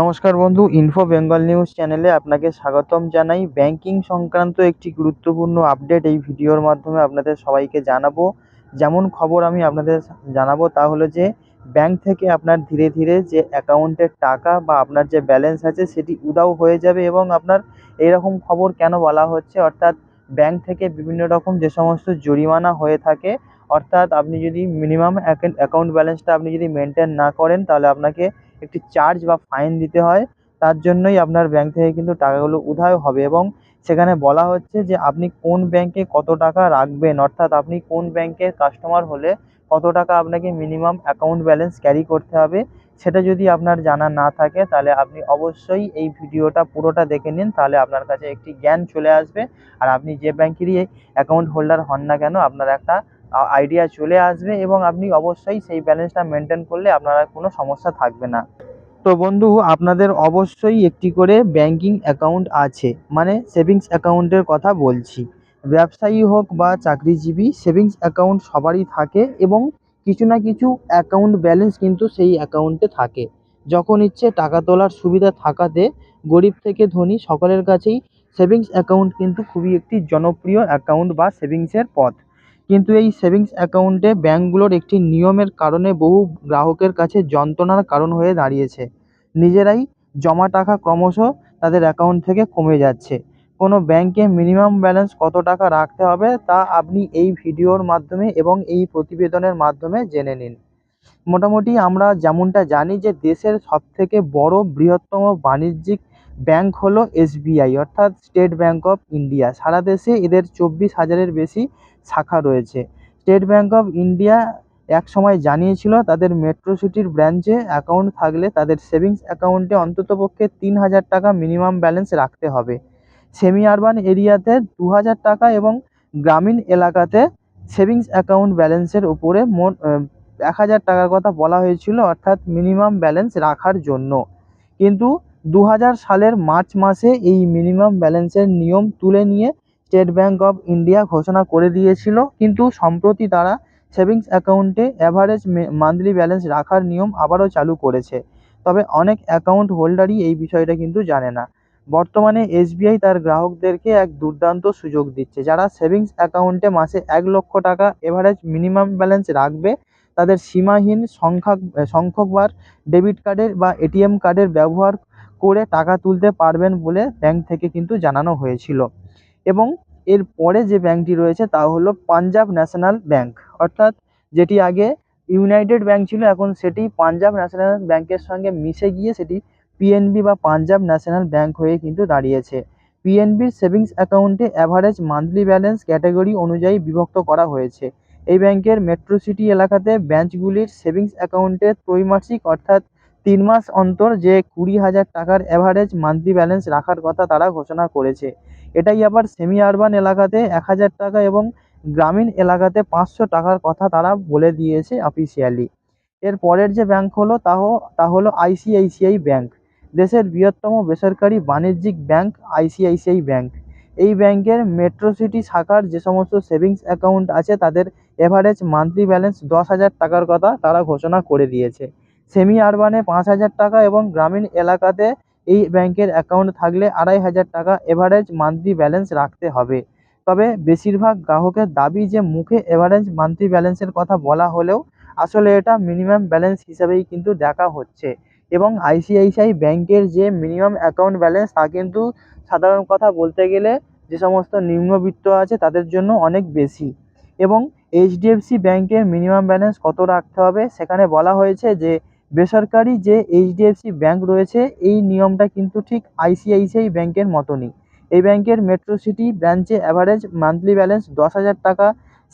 নমস্কার বন্ধু info Bengal news চ্যানেলে আপনাকে স্বাগতম জানাই। ব্যাংকিং সংক্রান্ত একটি গুরুত্বপূর্ণ আপডেট এই ভিডিওর মাধ্যমে আপনাদের সবাইকে জানাব। যেমন খবর আমি আপনাদের জানাব তা হলো যে ব্যাংক থেকে আপনার ধীরে ধীরে যে অ্যাকাউন্টের টাকা বা আপনার যে ব্যালেন্স আছে, সেটি উধাও হয়ে যাবে এবং আপনার এরকম খবর কেন বলা হচ্ছে? অর্থাৎ ব্যাংক থেকে বিভিন্ন রকম যে সমস্ত জরিমানা হয়ে থাকে, অর্থাৎ আপনি যদি মিনিমাম অ্যাকাউন্ট ব্যালেন্সটা আপনি যদি মেনটেন না করেন, তাহলে আপনাকে একটি চার্জ বা ফাইন দিতে হয়, তার জন্যই আপনার ব্যাংক থেকে কিন্তু টাকাগুলো উধাও হবে এবং সেখানে বলা হচ্ছে যে আপনি কোন ব্যাংকে কত টাকা রাখবেন, অর্থাৎ আপনি কোন ব্যাংকের কাস্টমার হলে কত টাকা আপনাকে মিনিমাম অ্যাকাউন্ট ব্যালেন্স ক্যারি করতে হবে, সেটা যদি আপনার জানা না থাকে তাহলে আপনি অবশ্যই এই ভিডিওটা পুরোটা দেখে নিন, তাহলে আপনার কাছে একটি জ্ঞান চলে আসবে। আর আপনি যে ব্যাংকেরই অ্যাকাউন্ট হোল্ডার হন না কেন, আপনার একটা আইডিয়া চলে আসবে এবং আপনি অবশ্যই সেই ব্যালেন্সটা মেনটেন করলে আপনার কোনো সমস্যা থাকবে না। তো বন্ধু, আপনাদের অবশ্যই একটি করে ব্যাংকিং অ্যাকাউন্ট আছে মানে সেভিংস অ্যাকাউন্টের কথা বলছি। ব্যবসায়ী হোক বা চাকরিজীবী সেভিংস অ্যাকাউন্ট সবারই থাকে এবং কিছু না কিছু অ্যাকাউন্ট ব্যালেন্স কিন্তু সেই অ্যাকাউন্টে থাকে। যখন ইচ্ছে টাকা তোলার সুবিধা থাকাতে গরিব থেকে ধনী সকলের কাছেই সেভিংস অ্যাকাউন্ট কিন্তু খুবই একটি জনপ্রিয় অ্যাকাউন্ট বা সেভিংসের পথ। কিন্তু এই সেভিংস অ্যাকাউন্টে ব্যাঙ্কগুলোর একটি নিয়মের কারণে বহু গ্রাহকের কাছে যন্ত্রণার কারণ হয়ে দাঁড়িয়েছে। নিজেরাই জমা টাকা ক্রমশ তাদের অ্যাকাউন্ট থেকে কমে যাচ্ছে। কোনো ব্যাংকে মিনিমাম ব্যালেন্স কত টাকা রাখতে হবে তা আপনি এই ভিডিওর মাধ্যমে এবং এই প্রতিবেদনের মাধ্যমে জেনে নিন। মোটামুটি আমরা যেমনটা জানি যে দেশের সবথেকে বড় বৃহত্তম বাণিজ্যিক ব্যাংক হলো এসবিআই, অর্থাৎ স্টেট ব্যাংক অফ ইন্ডিয়া। সারা দেশে এদের চব্বিশ হাজারের বেশি শাখা রয়েছে। স্টেট ব্যাঙ্ক অফ ইন্ডিয়া এক সময় জানিয়েছিল তাদের মেট্রো সিটির ব্রাঞ্চে অ্যাকাউন্ট থাকলে তাদের সেভিংস অ্যাকাউন্টে অন্ততপক্ষে তিন হাজার টাকা মিনিমাম ব্যালেন্স রাখতে হবে। সেমি আরবান এরিয়াতে দু হাজার টাকা এবং গ্রামীণ এলাকাতে সেভিংস অ্যাকাউন্ট ব্যালেন্সের উপরে মোট এক হাজার টাকার কথা বলা হয়েছিল, অর্থাৎ মিনিমাম ব্যালেন্স রাখার জন্য। কিন্তু দু হাজার সালের মার্চ মাসে এই মিনিমাম ব্যালেন্সের নিয়ম তুলে নিয়ে স্টেট ব্যাঙ্ক অফ ইন্ডিয়া ঘোষণা করে দিয়েছিল, কিন্তু সম্প্রতি তারা সেভিংস অ্যাকাউন্টে অ্যাভারেজ মান্থলি ব্যালেন্স রাখার নিয়ম আবারও চালু করেছে। তবে অনেক অ্যাকাউন্ট হোল্ডারই এই বিষয়টা কিন্তু জানে না। বর্তমানে এসবিআই তার গ্রাহকদেরকে এক দুর্দান্ত সুযোগ দিচ্ছে। যারা সেভিংস অ্যাকাউন্টে মাসে এক লক্ষ টাকা এভারেজ মিনিমাম ব্যালেন্স রাখবে, তাদের সীমাহীন সংখ্যক সংখ্যকবার ডেবিট কার্ডের বা এটিএম কার্ডের ব্যবহার করে টাকা তুলতে পারবেন বলে ব্যাংক থেকে কিন্তু জানানো হয়েছিল। এবং এর পরে যে ব্যাংকটি রয়েছে তা হলো পাঞ্জাব ন্যাশনাল ব্যাঙ্ক অর্থাৎ যেটি আগে ইউনাইটেড ব্যাঙ্ক ছিল, এখন সেটি পাঞ্জাব ন্যাশনাল ব্যাংকের সঙ্গে মিশে গিয়ে সেটি পিএনবি বা পাঞ্জাব ন্যাশনাল ব্যাঙ্ক হয়ে কিন্তু দাঁড়িয়েছে। পিএনবির সেভিংস অ্যাকাউন্টে অ্যাভারেজ মান্থলি ব্যালেন্স ক্যাটাগরি অনুযায়ী বিভক্ত করা হয়েছে। এই ব্যাংকের মেট্রো সিটি এলাকাতে ব্রাঞ্চগুলির সেভিংস অ্যাকাউন্টে ত্রৈমাসিক অর্থাৎ তিন মাস অন্তর যে কুড়ি হাজার টাকার অ্যাভারেজ মান্থলি ব্যালেন্স রাখার কথা তারা ঘোষণা করেছে। এটাই আবার সেমি আরবান এলাকাতে এক হাজার টাকা এবং গ্রামীণ এলাকাতে পাঁচশো টাকার কথা তারা বলে দিয়েছে অফিসিয়ালি এর পরের যে ব্যাংক হলো তাহ, তা হলো আইসিআইসিআই ব্যাংক দেশের বৃহত্তম বেসরকারি বাণিজ্যিক ব্যাংক আইসিআইসিআই ব্যাংক এই ব্যাংকের মেট্রো সিটি শাখার যে সমস্ত সেভিংস অ্যাকাউন্ট আছে তাদের এভারেজ মান্থলি ব্যালেন্স দশ হাজার টাকার কথা তারা ঘোষণা করে দিয়েছে। সেমি আরবানে পাঁচ হাজার টাকা এবং গ্রামীণ এলাকাতে এই ব্যাংকের অ্যাকাউন্ট থাকলে আড়াই হাজার টাকা এভারেজ মান্থলি ব্যালেন্স রাখতে হবে। তবে বেশিরভাগ গ্রাহকের দাবি যে মুখে এভারেজ মান্থলি ব্যালেন্সের কথা বলা হলেও আসলে এটা মিনিমাম ব্যালেন্স হিসাবেই কিন্তু দেখা হচ্ছে। এবং আইসিআইসিআই ব্যাংকের যে মিনিমাম অ্যাকাউন্ট ব্যালেন্স তা কিন্তু সাধারণ কথা বলতে গেলে যে সমস্ত নিম্নবিত্ত আছে তাদের জন্য অনেক বেশি। এবং এইচডিএফসি ব্যাংকের মিনিমাম ব্যালেন্স কত রাখতে হবে সেখানে বলা হয়েছে যে বেসরকারি যে এইচডিএফসি ব্যাংক রয়েছে, এই নিয়মটা কিন্তু ঠিক আইসিআইসিআই ব্যাংকের মতনই। এই ব্যাংকের মেট্রো সিটি ব্রাঞ্চে অ্যাভারেজ মান্থলি ব্যালেন্স দশ হাজার টাকা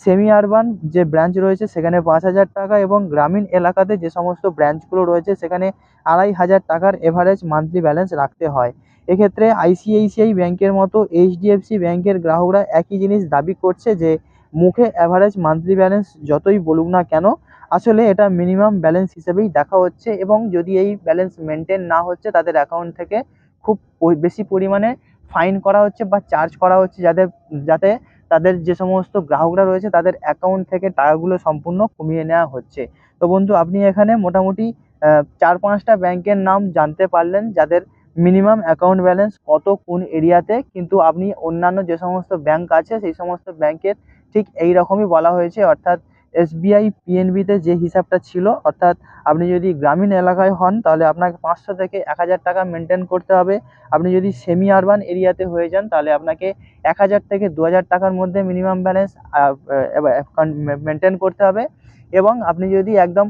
সেমি আরবান যে ব্রাঞ্চ রয়েছে সেখানে পাঁচ হাজার টাকা এবং গ্রামীণ এলাকাতে যে সমস্ত ব্রাঞ্চগুলো রয়েছে সেখানে আড়াই হাজার টাকার এভারেজ মান্থলি ব্যালেন্স রাখতে হয়। এক্ষেত্রে আইসিআইসিআই ব্যাংকের মতো এইচডিএফসি ব্যাংকের গ্রাহকরা একই জিনিস দাবি করছে যে, মুখে অ্যাভারেজ মান্থলি ব্যালেন্স যতই বলুক না কেন আসলে এটা মিনিমাম ব্যালেন্স হিসেবেই দেখা হচ্ছে এবং যদি এই ব্যালেন্স মেনটেন না হচ্ছে, তাদের অ্যাকাউন্ট থেকে খুব বেশি পরিমাণে ফাইন করা হচ্ছে বা চার্জ করা হচ্ছে যাদের, যাতে তাদের যে সমস্ত গ্রাহকরা রয়েছে, তাদের অ্যাকাউন্ট থেকে টাকাগুলো সম্পূর্ণ কমিয়ে নেওয়া হচ্ছে। তো বন্ধু, আপনি এখানে মোটামুটি চার পাঁচটা ব্যাংকের নাম জানতে পারলেন, যাদের মিনিমাম অ্যাকাউন্ট ব্যালেন্স কত কোন এরিয়াতে, কিন্তু আপনি অন্যান্য যে সমস্ত ব্যাংক আছে, সেই সমস্ত ব্যাংকের ঠিক এই রকমই বলা হয়েছে, অর্থাৎ এসবিআই পিএনবিতে যে হিসাবটা ছিল, অর্থাৎ আপনি যদি গ্রামীণ এলাকায় হন, তাহলে আপনাকে পাঁচশো থেকে এক হাজার টাকা মেনটেন করতে হবে। আপনি যদি সেমি আরবান এরিয়াতে হয়ে যান, তাহলে আপনাকে এক হাজার থেকে দু হাজার টাকার মধ্যে মিনিমাম ব্যালেন্স মেনটেন করতে হবে। এবং আপনি যদি একদম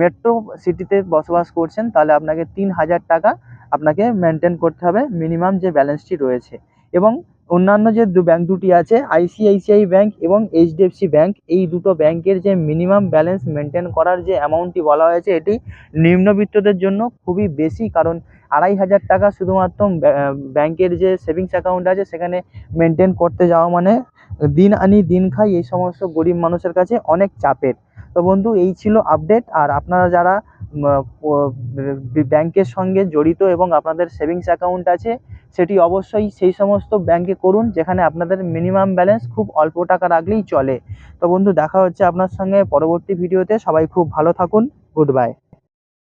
মেট্রো সিটিতে বসবাস করছেন, তাহলে আপনাকে তিন হাজার টাকা আপনাকে মেনটেন করতে হবে। মিনিমাম যে ব্যালেন্সটি রয়েছে। এবং অন্যান্য যে দু ব্যাংক দুটি আছে আইসিআইসিআই ব্যাংক এবং এইচডিএফসি ব্যাংক এই দুটো ব্যাংকের যে মিনিমাম ব্যালেন্স মেনটেন করার যে অ্যামাউন্টটি বলা হয়েছে, এটি নিম্নবিত্তদের জন্য খুবই বেশি। কারণ আড়াই হাজার টাকা শুধুমাত্র ব্যা- ব্যাংকের যে সেভিংস অ্যাকাউন্ট আছে, সেখানে মেনটেন করতে যাওয়া মানে দিন আনি দিন খাই এই সমস্ত গরিব মানুষের কাছে অনেক চাপের। তো বন্ধু, এই ছিল আপডেট আর আপনারা যারা ব্যাংকের সঙ্গে জড়িত এবং আপনাদের সেভিংস অ্যাকাউন্ট আছে সেটি অবশ্যই সেই সমস্ত ব্যাংকে করুন, যেখানে আপনাদের মিনিমাম ব্যালেন্স খুব অল্প টাকা রাখলেই চলে। তো বন্ধু, দেখা হচ্ছে আপনার সঙ্গে পরবর্তী ভিডিওতে সবাই খুব ভালো থাকুন। Good bye